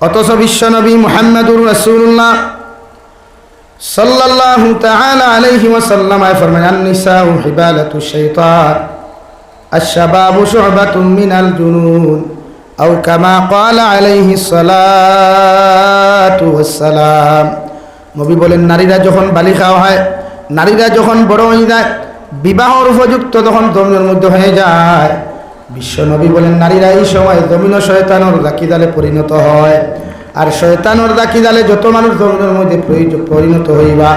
অথচ বিশ্বনবী মুহাম্মদুর রসুল্লাহ সাল্লাল্লাহু তাআলা আলাইহি ওয়াসাল্লাম ফরমান আন-নিসাউ হিবালাতু শাইতান, আশ-শাবাবু শু'বাতুম মিনাল জুনুন, আও কামা ক্বালা আলাইহি সালাতু ওয়াসসালাম। নবী বলেন, নারীরা যখন বালিকা হয়, নারীরা যখন বড় হয়ে যায়, বিবাহর উপযুক্ত তখন জমিনের মধ্যে হয়ে যায়। বিশ্ব নবী বলেন, নারীরা এই সময় জমিন শয়তানোর দাকিদালে পরিণত হয়। আর শয়তানোর দাকিদালে যত মানুষ জমিনের মধ্যে পরিণত হইবা,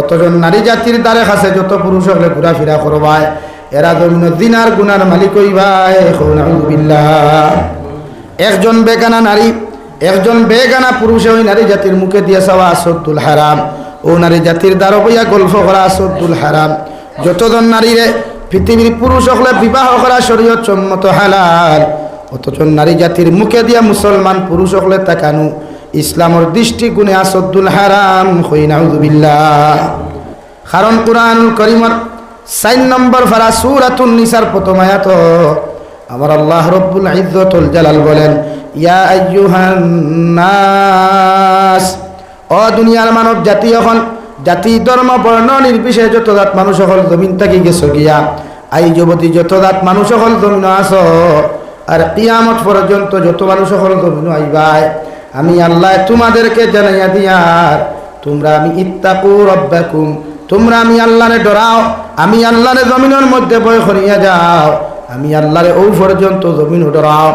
অতজন নারী জাতির দ্বারে কাছে যত পুরুষ হলে ঘোরাফেরা করবায়। এরা জমিন দিনার গুনার মালিক হইবায় একজন বেগানা নারী, একজন বেগানা পুরুষে ওই নারী জাতির মুখে দিয়ে চাওয়া আসদ্দুল হারাম। ও নারী জাতির দ্বারা গল্প করা আসদ্দুল হারাম। যতজন নারীরে পৃথিবীর পুরুষ হলে বিবাহ করা শরীয়ত সম্মত হালাল। অথচ নারী জাতির মুখে দিয়া মুসলমান পুরুষ হলে তাকানু ইসলামর দৃষ্টিগুণে আসদ্দুল হারাম হইনাউদুবিল্লাহ কারণ কুরআনুল করিমর সাইন নম্বর ফারা সুরাতুন নিসার প্রথম আয়াত, আমার আল্লাহ রব্বুল ইজ্জতুল জালাল বলেন, ইয়া আইয়ুহান নাস ও দুনিয়ার মানব জাতি এখন জাতি, ধর্ম, বর্ণ, নির্বিশেষে যত জাত মানুষ সকল জমিন থাকি গেছ গিয়া। আই যুবতী, যত জাত মানুষ সকল জমিন আস আর পিয়ামত পর্যন্ত যত মানুষ সকল জমিন আইবাই আমি আল্লাহ তোমাদেরকে জানাইয়া দিয়ার তোমরা আমি ইত্তাকু রব্বাকুম। তোমরা আমি আল্লাহরে ডরাও, আমি আল্লাহরে জমিনের মধ্যে বয় করিয়া যাও। আমি আল্লাহরে ও পর্যন্ত জমিন ডরাও।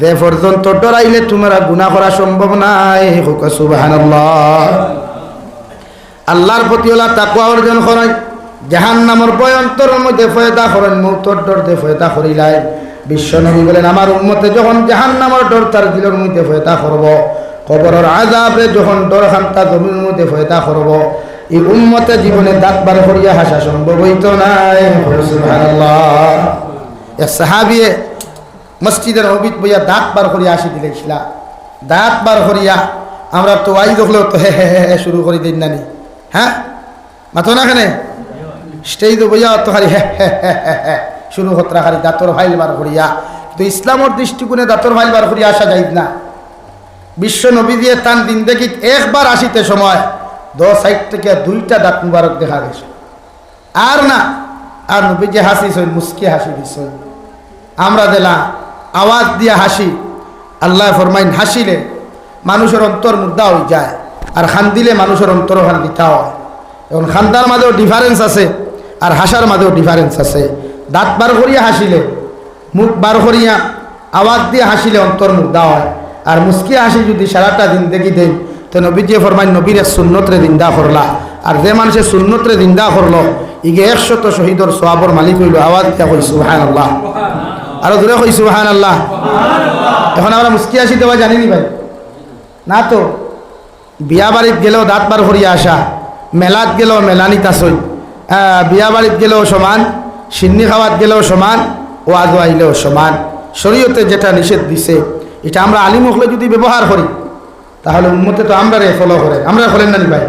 যে পর্যন্ত ডরাইলে তোমরা গুণা করা সম্ভব নাই, হুক সুবহানাল্লাহ। আল্লাহর প্রতি ওলা তাকুয়া অর্জন করেন জাহান নামর বয়ন্তরের মধ্যে ফয়দা করেন, মৌতর ডর দিয়ে ফয়দা করিলাই। বিশ্ব নবী বলেন, আমার উন্মতে যখন জাহান নামর ডর তার দিলের মধ্যে ফয়দা করব, কবরের আজাবে যখন ডর খান্তা জমির মধ্যে ফয়দা করব, এই উন্মতে জীবনে দাঁত বার করিয়া হাসা সম্ভব হইত নাই। সাহাবিয়ে মসজিদের অবিত বইয়া দাঁত বার করিয়া আসি দিলে, ইসলা, দাঁত বার করিয়া আমরা তো আই দেখলেও তো হে হে হে, শুরু করি দিন নানি। হ্যাঁ? মাথো না কেনে? স্টেজ তো বইয়া তো হারি হে হে হে হে হে শুরু হতরা খালি দাঁতর ফাইল বার করিয়া। তো ইসলামর দৃষ্টিকোণে দাঁতর ফাইল বার করিয়া আসা যাইত না। বিশ্ব নবী দিয়ে তান দিন দেখি একবার আসিতে সময় দশ সাইড থেকে দুইটা দাঁত মুবারক দেখা গেছে। আর না, আর নবী যে হাসিস মুসকি হাসি দিস আমরা দিলা আওয়াজ দিয়ে হাসি, আল্লাহ ফরমাইন হাসিলে মানুষের অন্তর মুদ্রা হয়ে যায়, আর খান দিলে মানুষের অন্তর খান দিতা হয়। এখন খান্দার মাঝেও ডিফারেন্স আছে। আর হাসার মাঝেও ডিফারেন্স আছে। দাঁত বার করিয়া হাসিলে, মুখ বার করিয়া আওয়াজ দিয়ে হাসিলে অন্তর মুদ্রা হয়। আর মুসকি হাসি যদি সারাটা দিন দেখি দেন তো নবীজি ফরমাইন নবীর এক সুন্নতরে দিন্দা করলা। আর যে মানুষের সুন্নতরে দিন্দা করল, ইগে একশত শহীদর সোয়াবর মালিক হইল, আওয়াজ দিয়া কই সুহান আল্লাহ আরও দূরে কই সুহান আল্লাহ এখন আমরা মুস্কি আসি দেওয়া জানিনি ভাই। না তো, বিয়া বাড়িত গেলেও দাঁত বার করিয়া আসা, মেলাত গেলেও মেলানিত আসই বিয়া বাড়িত গেলেও সমান, সিন্নি খাওয়াত গেলেও সমান, ওয়াজ আইলেও সমান। শরীয়তে যেটা নিষেধ দিছে, এটা আমরা আলিম হলে যদি ব্যবহার করি, তাহলে উম্মতে তো আমরা রে ফলো করে। আমরা হলেন না ভাই?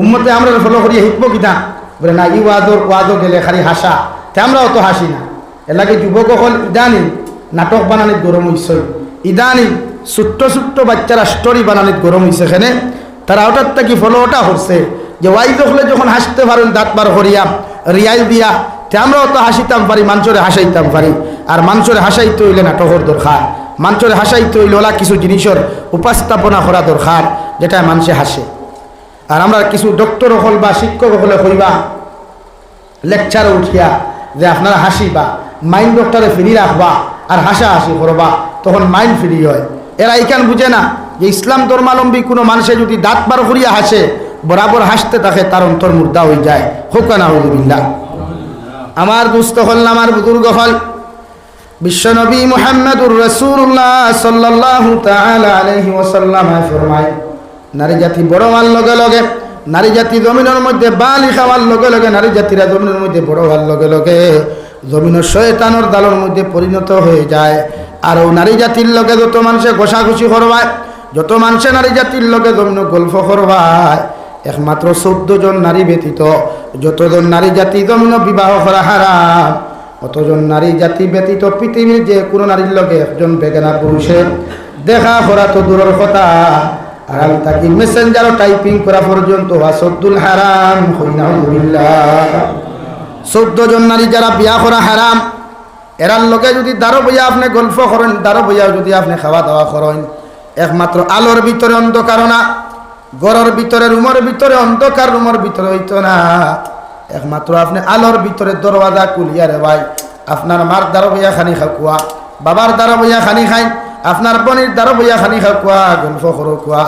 উম্মতে আমরা ফলো করিয়া শিখব কিনা বলে না, ই ওয়াদর ওয়াদও গেলে খালি হাসা। তে আমরাও তো হাসি না। এলাকে যুবক হল ইদানি নাটক বানানিত গরম হইছে। ইদানি ছোট্ট ছোট্ট বাচ্চারা স্টোরি বানানিত গরম হইছে এখানে। তারা হঠাৎ থেকে ফলো ওটা করছে। যে ওয়াই দেখলে যখন হাসতে পারেন দাঁত বার করিয়া রিয়াল দিয়া, তে আমরাও তো হাসিতাম পারি মানুষরে হাসাইতাম পারি। আর মানুষরে হাসাইতে হইলে নাটকের দরকার। মানুষরে হাসাইতে হইলে ওলা কিছু জিনিসের উপস্থাপনা করা দরকার, যেটা মানুষে হাসে। আর আমরা কিছু ডক্টর হল বা শিক্ষক হলে কইবা লেকচারে উঠিয়া যে আপনারা হাসিবা, মাইন্ড ডক্টরে ফিরি রাখবা আর হাসা হাসি করবা, তখন মাইন্ড ফ্রি হয়। এরা এইখান বুঝে না যে ইসলাম ধর্মালম্বী কোনো মানুষে যদি দাঁত বার করিয়া হাসে বরাবর হাসতে থাকে, তার অন্তর মুর্দা হয়ে যায়। হোকানা হইবিল্লা আমার দুস্থ হল, আমার বুজুর্গ হল। বিশ্বনবী মুহাম্মদুর রসুল্লাহ ওয়াসাল্লাম ফরমায়, নারী জাতি বড় হওয়ার লগে লগে, নারী জাতি জমিনের মধ্যে বালি খাওয়ার লগে লগে, নারী জাতিরা জমিনের মধ্যে বড় হওয়ার লগে লগে জমিনের শয়তানোর দালের মধ্যে পরিণত হয়ে যায়। আর ও নারী জাতির লগে যত মানুষে ঘষাঘষি করবায়, যত মানুষে নারী জাতির লগে জমিন গল্প করবায় একমাত্র চৌদ্দ জন নারী ব্যতীত যতজন নারী জাতি জমিন বিবাহ করা হারাম, অতজন নারী জাতি ব্যতীত পৃথিবীর যে কোনো নারীর লগে একজন বেগানা পুরুষের দেখা করা তো দূরের কথা। আরাম থাকি মেসেঞ্জার টাইপিং করা পর্যন্ত আসদ্দুল হারাম চোদ্দ জন নারী যারা বিয়া করা হারাম, এরার লোকে যদি দারো বইয়া আপনি গল্প করেন দারো বইয়া যদি আপনি খাওয়া দাওয়া করেন, একমাত্র আলোর ভিতরে অন্ধকার না। গড়ের ভিতরে, রুমের ভিতরে, অন্ধকার রুমের ভিতরে হইতো না। একমাত্র আপনি আলোর ভিতরে দরওয়াজা কুলিয়া রে ভাই, আপনার মার দ্বারা বইয়া খানি খাকুয়া বাবার দ্বারা বইয়া খানি খাই আপনার বোনের দ্বারা বইয়া খানি খাকুয়া গল্প করো কুয়া।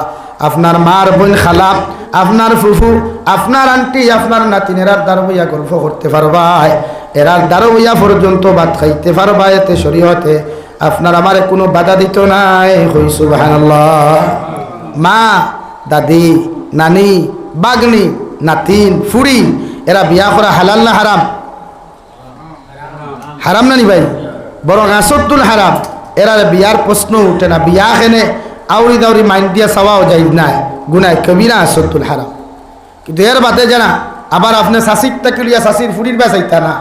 আপনার মার বোন খালাপ, আপনার ফুফু, আপনার আন্টি, আপনার নাতিনেরার দ্বারা বইয়া গল্প করতে পারবাই। এরার দ্বারা বইয়া পর্যন্ত ভাত খাইতে পারবা এতে শরীয়তে। আপনার আমার কোনো বাধা দিত নাই। হই সুবহানাল্লাহ। মা দাদি, নানি, বাগনি, নাতিন, ফুড়ি, এরা বিয়া করা হালাল না হারাম? হারাম নানি ভাই? বরং আসদ্দুল হারাম। এরা বিয়ার প্রশ্ন উঠে না। বিয়া খেনে আউরি দাউরি মাইন দিয়া চাওয়াও যাই নাই। গুনায় কবিরা আসদ্দুল হারাম। কিন্তু এর বাদে জানা, আবার আপনি শাসির তাকিলিয়া শাসির ফুড়ির বেসাইতা না।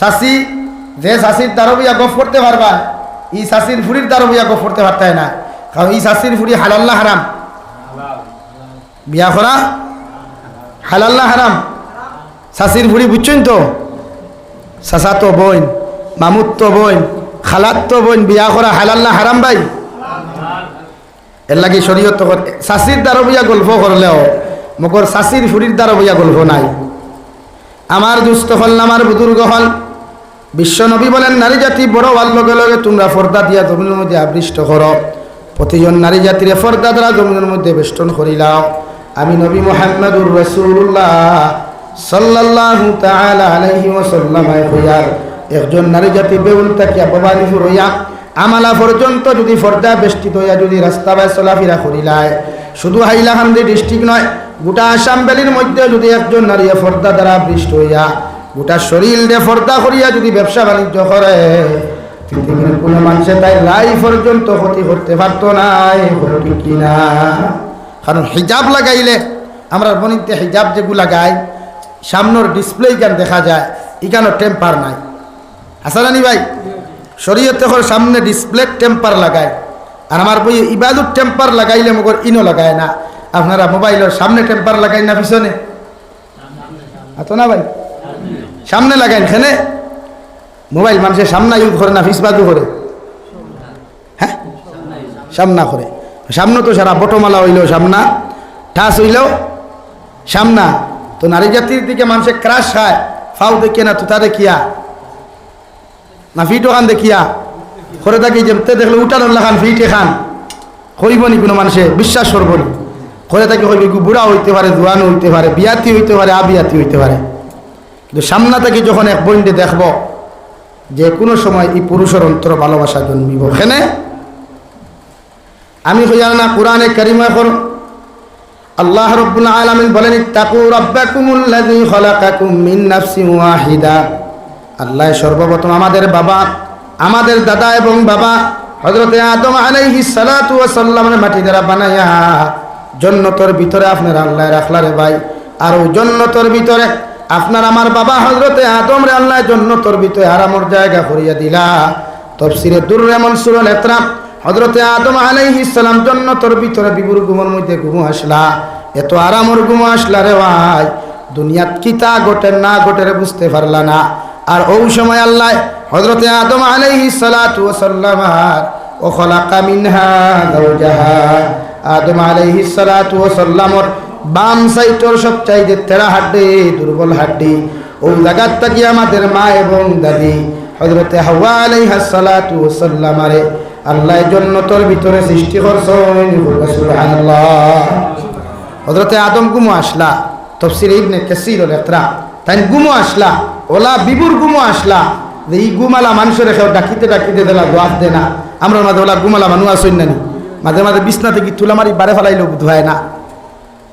শাসি যে শাসির দ্বারা বিয়া গফ করতে পারবা, ই শাসির ফুড়ির দ্বারা বিয়া গফ করতে পারতাই না। কারণ ই শাসির ফুড়ি হালাল না হারাম। বিয়া করা? হালাল না হারাম? শাসির ফুড়ি বুঝছেন তো? চাচা তো বোন, মামুদ তো বোন খালাত তো বোন, বিয়া করা হালাল না হারাম ভাই? এর লাগে শরীয়ত শাসির দ্বারা বইয়া গল্প করলেও মকর শাসির ফুরির দ্বারা বইয়া গল্প নাই। আমার দুস্থ হল আমার বুদুর্গ হল? বিশ্ব নবী বলেন, নারী জাতি বড় হওয়ার লগে লগে তোমরা ফর্দা দিয়া জমিনের মধ্যে আবৃষ্ট করো। প্রতিজন নারী জাতির ফর্দা দ্বারা জমিনের মধ্যে বেষ্টন করিলাম। আমি নবী মোহাম্মদুর রসুল্লাহ সাল্লাল্লাহু তাআলা আলাইহি ওয়াসাল্লাম হইয়ার একজন নারী জাতি বেউল তাকিয়া বাবানি হইয়া আমালা পর্যন্ত যদি ফর্দা বেষ্টিত হইয়া যদি রাস্তা বাই চলাফেরা করিলায় শুধু হাইলাকান্দি ডিস্ট্রিক্ট নয়, গোটা আসাম ভ্যালির মধ্যে যদি একজন নারী ফর্দা দ্বারা বৃষ্ট হইয়া গোটা শরীর দিয়ে ফর্দা করিয়া যদি ব্যবসা বাণিজ্য করে, পৃথিবীর কোনো মানুষে তাই লাই পর্যন্ত ক্ষতি করতে পারতো না ঠিক কিনা কারণ হিজাব লাগাইলে আমরা বনিতে হিজাব যেগুলো লাগাই, সামনের ডিসপ্লে গান দেখা যায় এখানে টেম্পার নাই। হাসানি ভাই, শরীয়তে হল সামনে ডিসপ্লে টেম্পার লাগায়, আর আমার বই ইবাদুর টেম্পার লাগাইলে মগর ইনো লাগায় না। আপনারা মোবাইলের সামনে টেম্পার লাগাই না পিছনে? আতো না ভাই? সামনে লাগাইন খেনে? মোবাইল মানুষের সামনা ইউজ করে না, ফিসবাদু করে হ্যাঁ? সামনা করে। সামনে তো সারা বটমালা হইলেও সামনা ঠাস হইল, সামনা। তো নারী জাতির দিকে মানুষের ক্রাশ খায় ফাউ দেখিয়ে না তো দেখিয়া, না ফিটো খান দেখিয়া। করে থাকি যে দেখলে উঠানোর লাখান ফিটে খান। হইব নি কোনো মানুষে, বিশ্বাস করব নি। করে থাকি হইবে বুড়া হইতে পারে, জোয়ান হইতে পারে, বিয়াতি হইতে পারে, আবিয়াতি হইতে পারে। কিন্তু সামনা থেকে যখন এক বইন্ডে দেখব যে কোনো সময় এই পুরুষের অন্তর ভালোবাসা জন্মিব। এখানে আমি হইয়া না কোরআনে কারিমা কর আল্লাহ রব্বুল আলামিন বলেন তাকু রব্বাকুমুল্লাযী খলাকাকুম মিন নাফসিন ওয়াহিদা। আল্লাহ সর্বপ্রথম আমাদের বাবা, আমাদের দাদা এবং বাবা হজরতে আদম আলাইহি সালাতু ওয়াসাল্লামের মাটি দ্বারা বানাইয়া, জন্নতর ভিতরে আপনার আল্লাহ রাখলা রে ভাই। আর ওই জন্নতর ভিতরে আপনার আমার বাবা হজরতে আদম রে আল্লাহ জন্নতর ভিতরে আরামর জায়গা করিয়া দিলা। তফসিরে দুর্রে মনসুরুল এতরাম হজরতে আদম আলাইহি সালাম জন্নতর ভিতরে বিবুর গুমর মধ্যে ঘুমো আসলা। এত আরামর ঘুমো আসলা রে ভাই। দুনিয়াত কিতা গোটে না গোটেরে বুঝতে পারলা না। আর ওই সময় আল্লাহ হজরতে আদম আলাইহি সালাতু ও আলাইহি বাম তেরা দুর্বল ও আমাদের মা এবং দাদি হজরতে হাওয়া আলাইহা সালাতু আল্লাহ জন্নতর ভিতরে সৃষ্টি হজরতে আদম গুমো আসলা তফসির ইবনে কাসির তাই গুমো আসলা, ওলা বিবুর গুমো আসলা। এই গুমালা মানুষের খেয়ে ডাকিতে ডাকিতে দিলা দোয়াত দে না। আমরা মাঝে ওলা গুমালা মানুষ আসইন নানি মাঝে মাঝে বিছনা থেকে তুলা মারি বারে ফেলাইলো ধোয় না।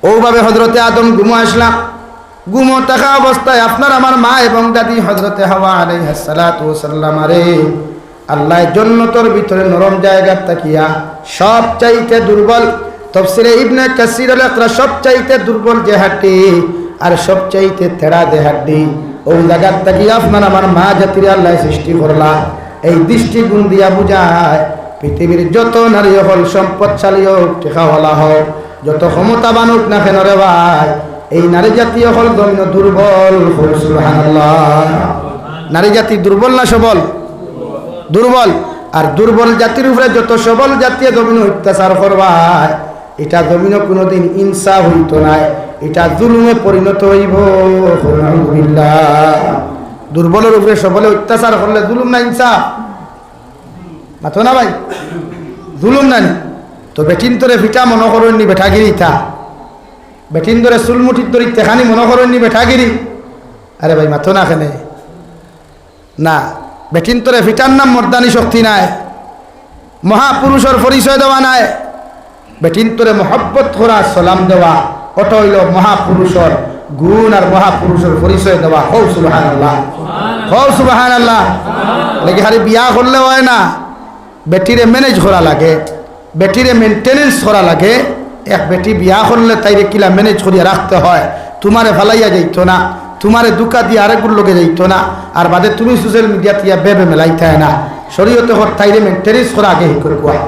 ওভাবে হজরতে আদম গুমো আসলাম গুমো থাকা অবস্থায় আপনার আমার মা এবং দাদি হজরতে হাওয়া আলাইহাসালাম আরে আল্লাহ জন্নতর ভিতরে নরম জায়গা তাকিয়া সব চাইতে দুর্বল। তফসিরে ইবনে কাসির আলাকরা সব চাইতে দুর্বল যে হাড্ডি আর সব চাইতে তেড়া দে হাড্ডি, ওই জায়গার তাকিয়া আপনার আমার মা জাতির আল্লাহ সৃষ্টি করলা, এই দৃষ্টিগুণ দিয়া বুঝায়, পৃথিবীর যত নারী হল সম্পদশালী হোক টেকাওয়ালা হোক, যত ক্ষমতাবান হোক না কেন রে ভাই, এই নারী জাতীয় হল দমিন দুর্বল। হল। নারী জাতি দুর্বল না সবল? দুর্বল। আর দুর্বল জাতির উপরে যত সবল জাতীয় জমিন অত্যাচার করবায়, এটা জমিন কোনোদিন ইনসা হইত না এটা জুলুমে পরিণত হইব। দুর্বলের উপরে সবলে অত্যাচার করলে জুলুম না ইনসা মাথো না ভাই? জুলুম না? তো বেটিন তোরে ফিটা মনে করেননি বেঠাগিরি তা বেটিন ধরে চুলমুঠির ধরি তেখানি মনে করেননি বেঠাগিরি? আরে ভাই, মাথো না কেনে। না বেটিন ফিটার নাম মর্দানি শক্তি নাই। মহাপুরুষের পরিচয় দেওয়া নাই। বেটিন মহব্বত করা সালাম দেওয়া অট হইল মহাপুরুষর গুণ আর মহাপুরুষের পরিচয় দেওয়া হৌ সুবাহান আল্লাহ হৌ সুবাহান আল্লাহ লেগে হারি বিয়া করলে হয় না। বেটিরে ম্যানেজ করা লাগে। বেটিরে মেনটেনেন্স করা লাগে। এক বেটি বিয়া করলে তাইরে কিলা ম্যানেজ করিয়া রাখতে হয়। তোমারে ফালাইয়া যাইতো না। তোমারে দুকা দিয়ে আরেকগুর লোকে যাইতো না। আর বাদে তুমি সোশ্যাল মিডিয়া তিয়া বেবে মেলাইতে না। শরীয়তে হর তাইরে মেনটেনেন্স করা আগে করে কোয়া।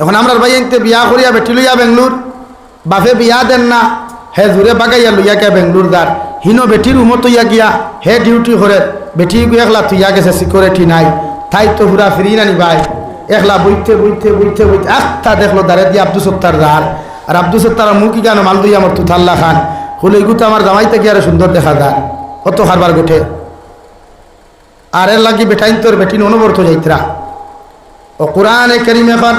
এখন আমরা ভাই এনতে বিয়া করিয়া বেটি লইয়া বেঙ্গলোর। বাপে বিয়া দেন না। হে জোরে বাগাইয়া লইয়া গিয়া বেঙ্গলোর দার হিনো বেটির উমত ইয়া গিয়া হে ডিউটি করে বেটি একলা তুইয়া গেছে সিকিউরিটি নাই। তাই তো হুরা ফিরি নানি ভাই একলা বইতে বইতে বইতে বইতে। আখটা দেখল দাঁড়ে দিয়ে আব্দুল সত্তার দার আর আব্দুল সত্তার মুখি কেন মাল দুই আমার তুথাল্লা খান। হলে এগুতো আমার জামাইতে কি আর সুন্দর দেখা যায়? কত খারবার গোটে? আর এর লাগি বেটাইন তোর বেটিন অনবর্ত যাইতরা। ও কোরআনে করিম এখন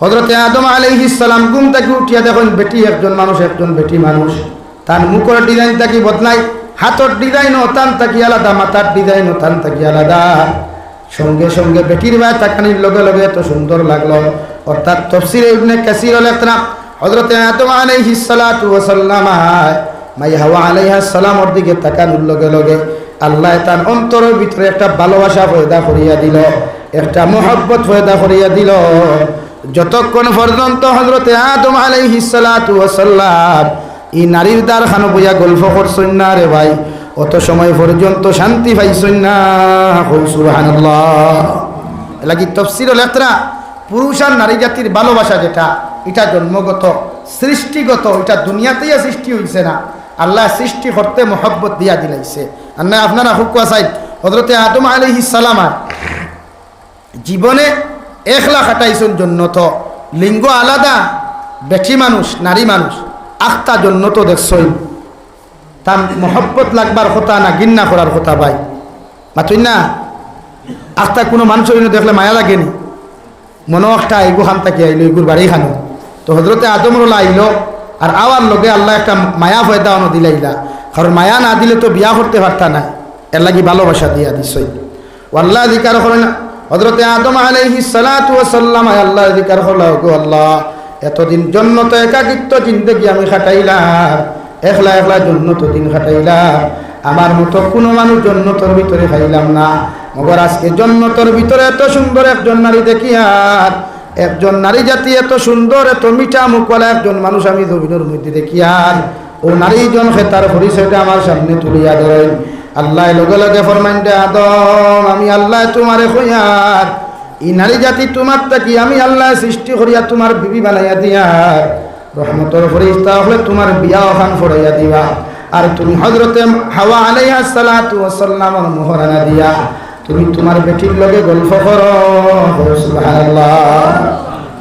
হজরতে আদম আলাইহি সালাম ঘুম থেকে উঠিয়া দেখুন বেটি একজন মানুষ, একজন বেটি মানুষ। তার মুখর ডিজাইন থাকি বদলাই, হাতর ডিজাইন ও তান থাকি আলাদা, মাথার ডিজাইন ও তান থাকি আলাদা। সঙ্গে সঙ্গে বেটির ভাই তাকানির লগে লগে এত সুন্দর লাগল। অর্থাৎ তফসির ইবনে কাসির লেখনা হজরতে মাই হাওয়া আলাইহা সালামর দিকে তাকানোর লগে লগে আল্লাহ তার অন্তরের ভিতরে একটা ভালোবাসা পয়দা করিয়া দিল, একটা মহব্বত পয়দা করিয়া দিল। যতক্ষণ পর্যন্ত হজরতে আদম আলাইহি সালাতু ওয়া সাল্লাম এই নারীর দ্বার খানো বইয়া গল্প করছেন না রে ভাই, অত সময় পর্যন্ত শান্তি পাইছেন না। সুবহানাল্লাহ। লাগি তফসির লেখরা পুরুষ আর নারী জাতির ভালোবাসা যেটা, এটা জন্মগত, সৃষ্টিগত, এটা দুনিয়াতেই সৃষ্টি হইছে না। আল্লাহ সৃষ্টি করতে মহব্বত দিয়া দিলাইছে। আর না আপনারা হুকুয়া সাইড হজরতে আদম আলাইহিস সালামার জীবনে একলা খাটাইছেন জন্নত। লিঙ্গ আলাদা বেঠি মানুষ, নারী মানুষ, আখতা জন্নত দেখছই। তার মহব্বত লাগবার কথা না গিন্না করার কথা ভাই। মাতুই না আখতা কোনো মানুষের জন্য দেখলে মায়া লাগেনি। মনে একটা এগু খান তাকে আইলো এগুর বাড়ি খানো। তো হজরতে আদমরলা আইলো আর আওয়ার লগে আল্লাহ একটা মায়া ফয়দা অন দিলাইলা কারণ মায়া না দিলে তো বিয়া করতে পারতা না। এর লাগি ভালোবাসা দিয়া দিছই। আল্লাহ অধিকার করেন হজরতে আদম আলাইহি সালাতু ওয়া সাল্লাম আল্লাহ অধিকার হলো গো আল্লাহ, এতদিন জন্নত একাকিত্ব জিন্দগি আমি খাটাইলাম। একলা একলা জন্নত দিন খাটাইলাম। আমার মতো কোনো মানুষ জন্নতর ভিতরে খাইলাম না। মগর আজকে জন্নতর ভিতরে এত সুন্দর একজন নারী দেখি আর একজন নারী জাতি এত সুন্দর, এত মিঠা মুখওয়ালা একজন মানুষ আমি জমিনের মধ্যে দেখি আর। ও নারী জন খেতার পরিচয়টা আমার সামনে তুলিয়া ধরেন। আল্লাহ লগে লগে ফরমাইন দে আদম, আমি আল্লাহ তোমারে কইয়ার এই নারী জাতি তোমার থাকি আমি আল্লাহ সৃষ্টি করিয়া তোমার বিবি বানাইয়া দিয়া রহমতর ফরিস্তা হলে তোমার বিয়া ওখান ফরাইয়া দিবা। আর তুমি হজরতে হাওয়া আলাইহা সালাতু ওয়াসাল্লামর মোহরানা দিয়া। তুমি তোমার বেটির লগে গল্প করো।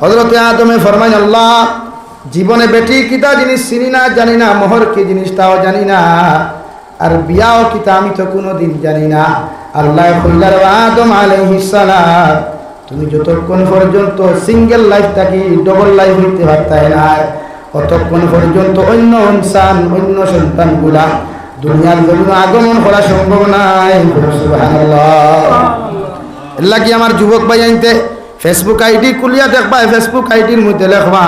হজরতে আদমে ফরমাই আল্লাহ, জীবনে বেটি কিতা জিনিস চিনি না, জানি না। মোহর কি জিনিস তাও জানি না। আর বিয়াও কিতা আমি তো কোনো দিন জানি না। আল্লাহ আদম তুমি যতক্ষণ পর্যন্ত সিঙ্গেল লাইফ থাকি, ডবল লাইফ হইতে পারতাই না ততক্ষণ পর্যন্ত অন্য ইনসান, অন্য সন্তানগুলা দুনিয়ার জন্য আগমন করা সম্ভব নাই। আল্লাহ কি আমার যুবক ভাই আনতে ফেসবুক আইডি খুলিয়া দেখবা ফেসবুক আইডির মধ্যে লেখবা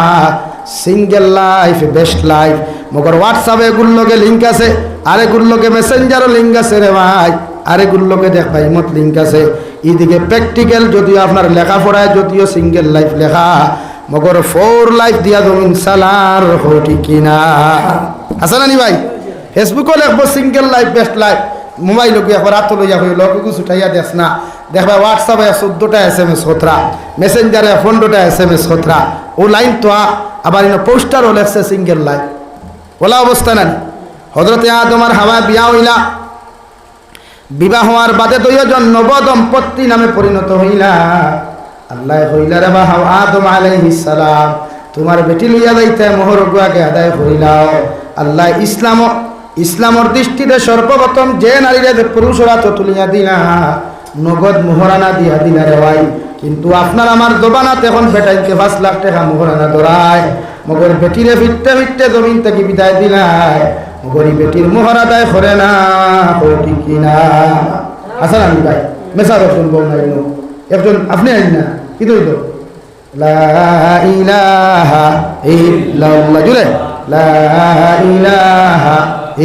সিঙ্গেল লাইফ বেস্ট লাইফ মগর হোয়াটসঅ্যাপে এগুলোকে লিঙ্ক আছে আরেকগুলোকে মেসেঞ্জারও লিঙ্ক আছে রে ভাই। আরেকগুলোকে দেখবা, ইমত লিঙ্ক আছে। এইদিকে প্র্যাকটিক্যাল যদিও আপনার লেখাপড়ায় যদিও সিঙ্গেল লাইফ লেখা, মগর ফোর লাইফ দিয়া জমিন সালার হটি কিনা। আছে না নি ভাই? ফেসবুকও লেখবো single life best life mobile গিয়ে একবার হাত লইয়া লগে গুছ উঠাইয়া দেস না। দেখবা হোয়াটসঅ্যাপে চোদ্দোটা এস এম এস হতরা মেসেঞ্জারে পনেরোটা এস এম এস হতরা ও লাইন তো আবার পোস্টারও লেখছে সিঙ্গেল লাইন ওলা অবস্থা নাই হজরতে তোমার হাওয়া বিয়া হইলা। বিবাহ হওয়ার বাদে দুইজন নব দম্পতি নামে পরিণত হইলা। আল্লাহ হইলা রে বা হাওয়া আদম আলাইহিস সালাম। তোমার বেটি লইয়া যাইতে মোহর গুয়াকে আদায় করিলাও আল্লাহ ইসলাম ইসলামর দৃষ্টিতে সর্বপ্রথম যে নারীরা পুরুষরা তো তুলিয়া দিলা নগদ মোহরানা দিয়া দিলা রে ভাই। কিন্তু আপনার আমার দোবানাতে এখন বেটাইতে পাঁচ লাখ টাকা মোহরানা ধরায় মগর বেটিরে ফিরতে ফিরতে জমিন থেকে বিদায় দিলায়। মগরি বেটির মোহরা দায় করে না ঠিক কিনা হাসান আলী ভাই, মেসা রসুন বল না। একজন আপনি আইন না, কি ইল্লাল্লাহ জুড়ে লা ইলাহা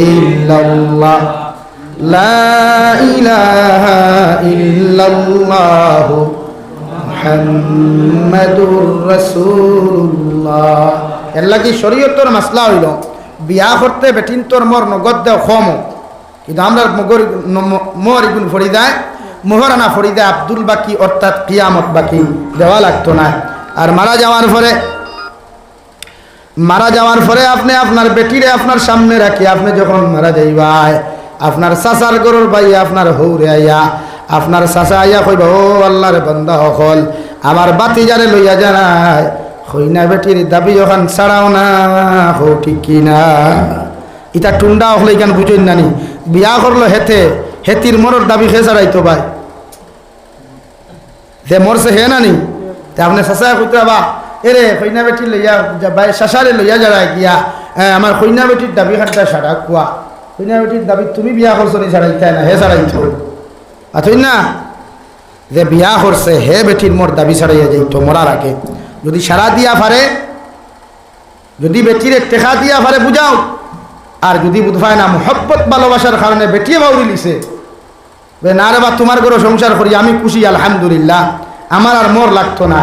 ইল্লাল্লাহ। লা ইলাহা ইল্লাল্লাহ। মুহাম্মাদুর রাসূলুল্লাহ। এল্লা কি শরীয়তর মাসলা হইল, বিয়া করতে বেটিন তোর মর নগদ দেও কম কিন্তু আমরা মগর মর এগুন ফড়ি দেয় মোহরানা ফড়ি আব্দুল বাকি অর্থাৎ কিয়ামত বাকি দেওয়া লাগতো না। আর মারা যাওয়ার পরে মারা যাওয়ার পরে আপনি আপনার বেটিরে আপনার সামনে রাখি, আপনি যখন মারা যাইবাই, আপনার চাচার গরুর ভাই, আপনার হৌরে আইয়া, আপনার চাচা আইয়া কইব, ও আল্লাহর বন্ধা হল আমার বাতি যারে লইয়া জানায় হইনা বেটির দাবি যখন ছাড়াও না, হো, ঠিক কি না? ইটা টুন্ডা হলে কেন বুঝইন নানি? বিয়া করল হেতে, হেতির মরর দাবি খেয়ে ছাড়াইতো ভাই। যে মরছে হে নানি, তে আপনি চাচা কইতে বা এরে কইনা বেটি লইয়া বাই শাসারে লইয়া যারা গিয়া আমার কইনা বেটির দাবি খানটা সারা কুয়া। কইনা বেটির দাবি, তুমি বিয়া করছ নি ছাড়াইতে না হে ছাড়াইতো আথই না, যে বিয়া করছে, হে বেটির মোর দাবি ছাড়াইয়া যাইত, মরার আগে। যদি সারা দিয়া পারে যদি বেটিরে টেকা দিয়া পারে বুঝাও, আর যদি বুঝবায় না মহব্বত ভালোবাসার কারণে বেটিয়ে বাউরি লিছে না রে বা তোমার ঘরে সংসার করি, আমি খুশি, আলহামদুলিল্লাহ। আমার আর মোর লাগতো না।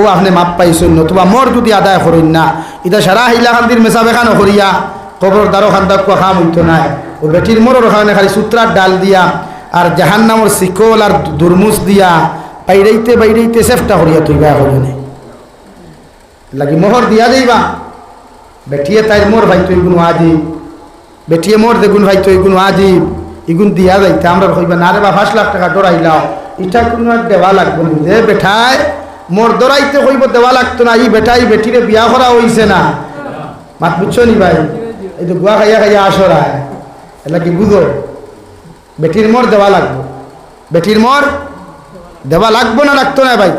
ও আপনি মাপ পাইছেন, নতুবা মোর যদি আদায় করেন না এটা সারা হিলা খান্দির মেসা বেখানো করিয়া কবর দ্বারো খান্দা কুয়া খাম হইতো নাই। ও বেটির মোরর ওখানে খালি সূত্রার ডাল দিয়া আর জাহান নামর শিকল আর দুরমুস দিয়া বাইরেইতে বাইরেইতে চেষ্টা করিয়া তুই বা করিয়া লাগি মোহর দিয়া যাইবা বেটিয়ে তাই মোর ভাই তুই গুণ আজি। বেটিয়ে মোর দেখুন ভাই তুই গুণ আজি। ইগুন দিয়া যাইতে। আমরা কইবা না রে বা পাঁচ লাখ টাকা ডরাইলাও ইটা কোনো দেওয়া লাগবে না। বেঠায় মোর ডরাইতে কইব দেওয়া লাগতো না ই বেটাই বেটিরে বিয়া করা হইছে না। মাত বুঝছ নি ভাই? এই তো গুয়া খাইয়া খাইয়া আসরায় এলা কি বুঝো? বেটির মোর দেওয়া লাগবো। বেটির মোর দেওয়া লাগবো না, লাগতো না ভাই?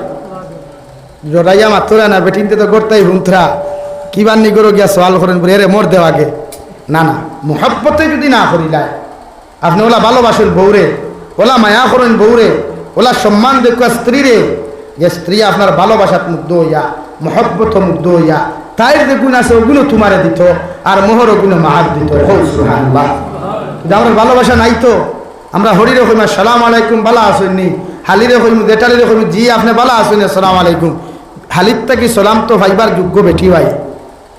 জড়াইয়া মাত্রা না, বেটিনতে তো করতেই হুন্থরা কি বান্নি করো গিয়া সওয়াল করেন বলে, এরে মোর দেওয়াকে না না, মোহাব্বতে যদি না করিলায় আপনি ওলা ভালোবাসেন বউরে, ওলা মায়া করেন বউরে, ওলা সম্মান দেখুয়া স্ত্রীরে যে স্ত্রী আপনার ভালোবাসাত মুগ্ধ হইয়া মহব্বত মুগ্ধ হইয়া তাই যে গুণ আছে ওগুলো তোমারে দিত আর মোহর ওগুলো মাহার দিত। হো সুবহানাল্লাহ। কিন্তু আমার ভালোবাসা নাই তো আমরা হরিরে কইমা সালাম আলাইকুম বালা আসেননি হালিরে কইম দেটালিরে কইম জি আপনি বালা আসেন সালাম আলাইকুম। হালির থেকে সালাম তো ভাইবার যোগ্য বেটি ভাই।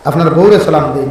আপনার বউরে সালাম দিই।